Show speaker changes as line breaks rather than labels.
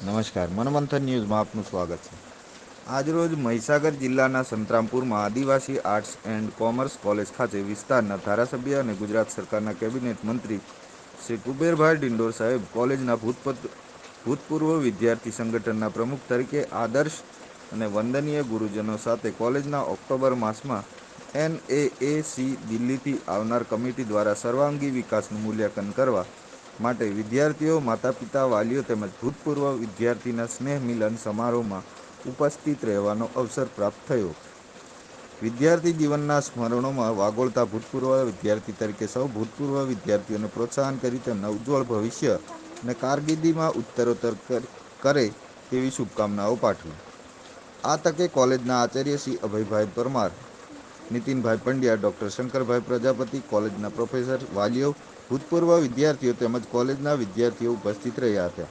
નમસ્કાર, મનમંથન ન્યૂઝમાં આપનું સ્વાગત છે. આજરોજ મહીસાગર જિલ્લાના સંતરામપુરમાં આદિવાસી આર્ટ્સ એન્ડ કોમર્સ કોલેજ ખાતે વિસ્તારના ધારાસભ્ય અને ગુજરાત સરકારના કેબિનેટ મંત્રી શ્રી કુબેરભાઈ ડિંડોર સાહેબ કોલેજના ભૂતપૂર્વ ભૂતપૂર્વ વિદ્યાર્થી સંગઠનના પ્રમુખ તરીકે આદર્શ અને વંદનીય ગુરુજનો સાથે કોલેજના ઓક્ટોબર માસમાં એનએએસી દિલ્હીથી આવનાર કમિટી દ્વારા સર્વાંગી વિકાસનું મૂલ્યાંકન કરવા માટે વિદ્યાર્થીઓ માતા પિતા વાલીઓ તેમજ ભૂતપૂર્વ વિદ્યાર્થીના સ્નેહ મિલન સમારોહમાં ઉપસ્થિત રહેવાનો અવસર પ્રાપ્ત થયો. વિદ્યાર્થી જીવનના સ્મરણોમાં વાગોળતા ભૂતપૂર્વ વિદ્યાર્થી તરીકે સૌ ભૂતપૂર્વ વિદ્યાર્થીઓને પ્રોત્સાહન કરી તેમના ઉજ્જવળ ભવિષ્ય અને કારકિર્દીમાં ઉત્તરોત્તર કર- તેવી શુભકામનાઓ પાઠવી. આ તકે કોલેજના આચાર્ય શ્રી અભયભાઈ પરમાર નીતિનભાઈ પંડ્યા, ડૉક્ટર શંકરભાઈ પ્રજાપતિ, કોલેજના પ્રોફેસર, વાલીઓ, ભૂતપૂર્વ વિદ્યાર્થીઓ તેમજ કોલેજના વિદ્યાર્થીઓ ઉપસ્થિત રહ્યા હતા.